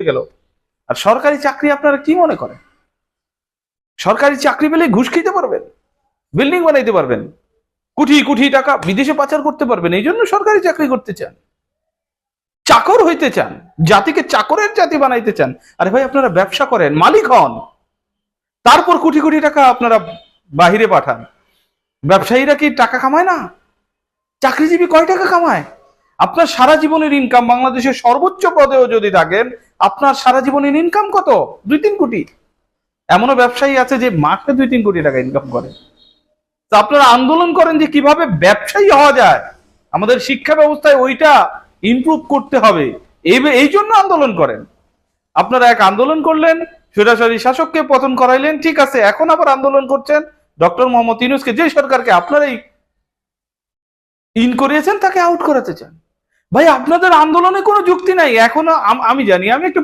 গেল। আর সরকারি চাকরি আপনারা কি মনে করেন? সরকারি চাকরি পেলে ঘুষ খেতে পারবেন, বিল্ডিং বানাইতে পারবেন, কোটি কোটি টাকা বিদেশে পাচার করতে পারবেন, এই জন্য সরকারি চাকরি করতে চান। চাকর হইতে চান, জাতিকে চাকরের জাতি বানাইতে চান। আরে ভাই, আপনারা ব্যবসা করেন, মালিক হন। তারপর কোটি কোটি টাকা আপনারা বাহিরে পাঠান। ব্যবসায়ীরা কি টাকা কামায় না? চাকরিজীবী কয় টাকা কামায়? আপনার সারা জীবনের ইনকাম বাংলাদেশের সর্বোচ্চ পদেও যদি থাকেন আপনার সারা জীবনের ইনকাম কত? দুই তিন কোটি। এমনও ব্যবসায়ী আছে যে মাসে দুই তিন কোটি টাকা ইনকাম করে। তো আপনারা আন্দোলন করেন যে কীভাবে ব্যবসায়ী হওয়া যায়। আমাদের শিক্ষা ব্যবস্থায় ওইটা ইমপ্রুভ করতে হবে। এই জন্য আন্দোলন করেন। আপনারা এক আন্দোলন করলেন সরাসরি শাসককে পতন করাইলেন, ঠিক আছে, এখন আবার আন্দোলন করছেন। ডক্টর মোহাম্মদ ইউনুসকে যে সরকারকে আপনারাই ইন করিয়েছেন, তাকে আউট করাতে চান। ভাই আপনাদের আন্দোলনে কোনো যুক্তি নাই। এখনও আমি জানি আমি একটু